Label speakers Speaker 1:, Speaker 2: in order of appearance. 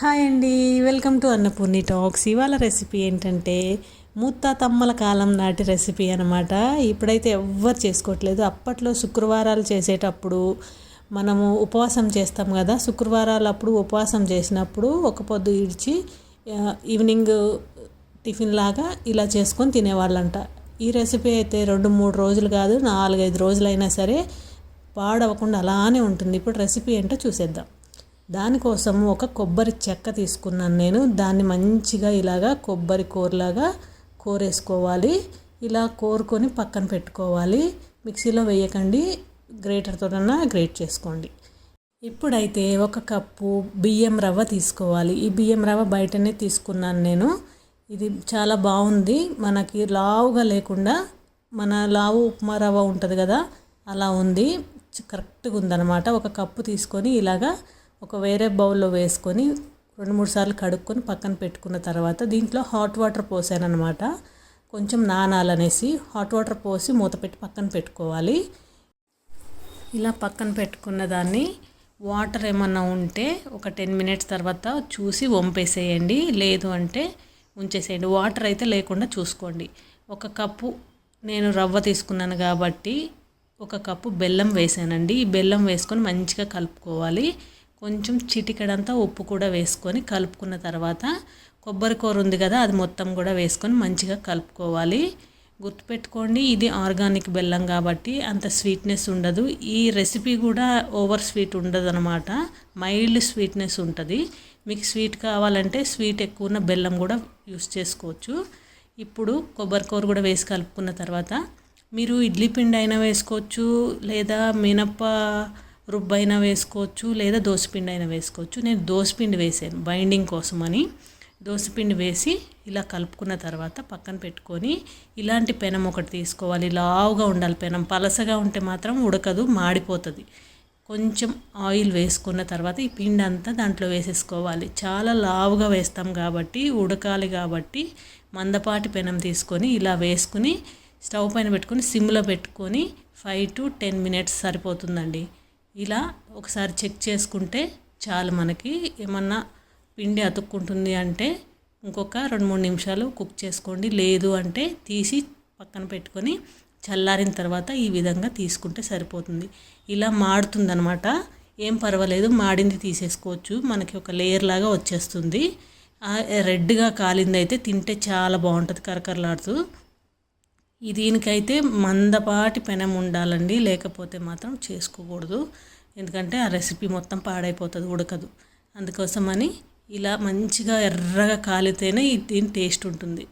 Speaker 1: Hi అండి welcome to Annapurni talks. ఇవాళ recipe ఏంటంటే ముత్తాతమ్మల కాలం నాటి రెసిపీ అనమాట ఇప్పుడైతే ఎవ్వరు చేసుకోవట్లేదు. అప్పట్లో శుక్రవారాలు చేసేటప్పుడు మనము ఉపవాసం చేస్తాం కదా. శుక్రవారాలు అప్పుడు ఉపవాసం చేసినప్పుడు ఒక పొద్దు ఇడిచి ఈవినింగ్ టిఫిన్ లాగా ఇలా చేసుకొని తినేవాళ్ళంట. ఈ రెసిపీ అయితే రెండు మూడు రోజులు కాదు నాలుగైదు రోజులైనా సరే పాడవకుండా అలానే ఉంటుంది. ఇప్పుడు రెసిపీ ఏంటో చూసేద్దాం. దానికోసం ఒక కొబ్బరి చెక్క తీసుకున్నాను నేను. దాన్ని మంచిగా ఇలాగా కొబ్బరి కూరలాగా కోరేసుకోవాలి. ఇలా కోరుకొని పక్కన పెట్టుకోవాలి. మిక్సీలో వేయకండి. గ్రేటర్తోనన్నా గ్రేట్ చేసుకోండి. ఇప్పుడైతే ఒక కప్పు బియ్యం రవ్వ తీసుకోవాలి. ఈ బియ్యం రవ్వ బయటనే తీసుకున్నాను నేను. ఇది చాలా బాగుంది. మనకి లావుగా లేకుండా మన లావు ఉప్మా రవ్వ ఉంటుంది కదా అలా ఉంది. కరెక్ట్గా ఉందన్నమాట. ఒక కప్పు తీసుకొని ఇలాగా ఒక వేరే బౌల్లో వేసుకొని రెండు మూడు సార్లు కడుక్కొని పక్కన పెట్టుకున్న తర్వాత దీంట్లో హాట్ వాటర్ పోసాను అనమాట కొంచెం నానాలనేసి హాట్ వాటర్ పోసి మూత పెట్టి పక్కన పెట్టుకోవాలి. ఇలా పక్కన పెట్టుకున్న దాన్ని వాటర్ ఏమన్నా ఉంటే ఒక టెన్ మినిట్స్ తర్వాత చూసి వంపేసేయండి. లేదు అంటే ఉంచేసేయండి. వాటర్ అయితే లేకుండా చూసుకోండి. ఒక కప్పు నేను రవ్వ తీసుకున్నాను కాబట్టి ఒక కప్పు బెల్లం వేసానండి. ఈ బెల్లం వేసుకొని మంచిగా కలుపుకోవాలి. కొంచెం చిటికెడంతా ఉప్పు కూడా వేసుకొని కలుపుకున్న తర్వాత కొబ్బరి కూర ఉంది కదా అది మొత్తం కూడా వేసుకొని మంచిగా కలుపుకోవాలి. గుర్తుపెట్టుకోండి ఇది ఆర్గానిక్ బెల్లం కాబట్టి అంత స్వీట్నెస్ ఉండదు. ఈ రెసిపీ కూడా ఓవర్ స్వీట్ ఉండదు అనమాట మైల్డ్ స్వీట్నెస్ ఉంటుంది. మీకు స్వీట్ కావాలంటే స్వీట్ ఎక్కువ ఉన్న బెల్లం కూడా యూస్ చేసుకోవచ్చు. ఇప్పుడు కొబ్బరి కూర కూడా వేసి కలుపుకున్న తర్వాత మీరు ఇడ్లీ పిండి అయినా వేసుకోవచ్చు లేదా మినప్ప రుబ్బైనా వేసుకోవచ్చు లేదా దోసపిండి అయినా వేసుకోవచ్చు. నేను దోసపిండి వేసాను బైండింగ్ కోసమని. దోసపిండి వేసి ఇలా కలుపుకున్న తర్వాత పక్కన పెట్టుకొని ఇలాంటి పెనం ఒకటి తీసుకోవాలి. లావుగా ఉండాలి పెనం. పలసగా ఉంటే మాత్రం ఉడకదు మాడిపోతుంది. కొంచెం ఆయిల్ వేసుకున్న తర్వాత ఈ పిండి అంతా దాంట్లో వేసేసుకోవాలి. చాలా లావుగా వేస్తాం కాబట్టి ఉడకాలి కాబట్టి మందపాటి పెనం తీసుకొని ఇలా వేసుకుని స్టవ్ పైన పెట్టుకొని సిమ్లో పెట్టుకొని ఫైవ్ టు టెన్ మినిట్స్ సరిపోతుందండి. ఇలా ఒకసారి చెక్ చేసుకుంటే చాలు మనకి ఏమన్నా పిండి అతుక్కుంటుంది అంటే ఇంకొక రెండు మూడు నిమిషాలు కుక్ చేసుకోండి. లేదు అంటే తీసి పక్కన పెట్టుకొని చల్లారిన తర్వాత ఈ విధంగా తీసుకుంటే సరిపోతుంది. ఇలా మాడుతుందనమాట ఏం పర్వాలేదు మాడింది తీసేసుకోవచ్చు. మనకి ఒక లేయర్ లాగా వచ్చేస్తుంది. రెడ్గా కాలింది అయితే తింటే చాలా బాగుంటుంది కరకరలాడుతూ. దీనికైతే మందపాటి పెనం ఉండాలండి లేకపోతే మాత్రం చేసుకోకూడదు. ఎందుకంటే ఆ రెసిపీ మొత్తం పాడైపోతుంది ఉడకదు. అందుకోసమని ఇలా మంచిగా ఎర్రగా కాలితేనే దీని టేస్ట్ ఉంటుంది.